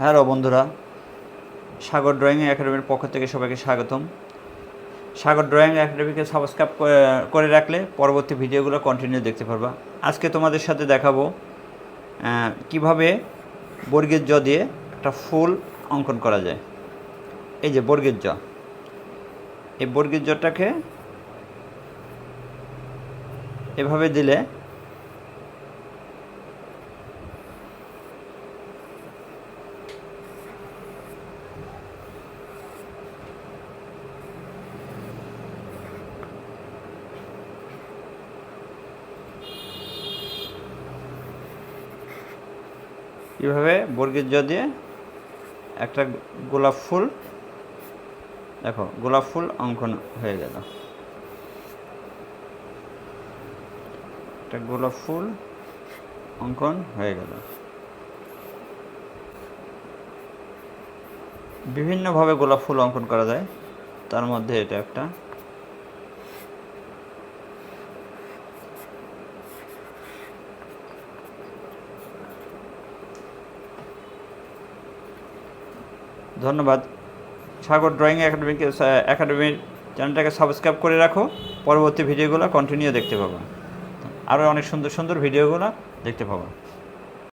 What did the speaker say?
Hello বন্ধুরা সাগর drawing একাডেমির পক্ষ থেকে সবাইকে স্বাগতম। সাগর ড্রয়িং একাডেমিকে সাবস্ক্রাইব করে রাখলে পরবর্তী ভিডিওগুলো কন্টিনিউ দেখতে পারবা। আজকে তোমাদের সাথে দেখাবো কীভাবে বর্গের জ দিয়ে একটা ফুল অঙ্কন করা যায়। এই যে বর্গের জ। এই বর্গের জটাকে এভাবে দিলে কীভাবে বর্গের জ দিয়ে একটা গোলাপ ফুল, দেখো, গোলাপ ফুল অঙ্কন হয়ে গেল। একটা গোলাপ ফুল অঙ্কন হয়ে গেল। বিভিন্নভাবে গোলাপ ফুল অঙ্কন করা যায়। তার মধ্যে এটা একটা ধন্যবাদ। সাগর ড্রয়িং একাডেমিকে একাডেমির চ্যানেলটাকে সাবস্ক্রাইব করে রাখো। পরবর্তী ভিডিওগুলো কন্টিনিউ দেখতে পাবো। আরও অনেক সুন্দর সুন্দর ভিডিওগুলো দেখতে পাবো।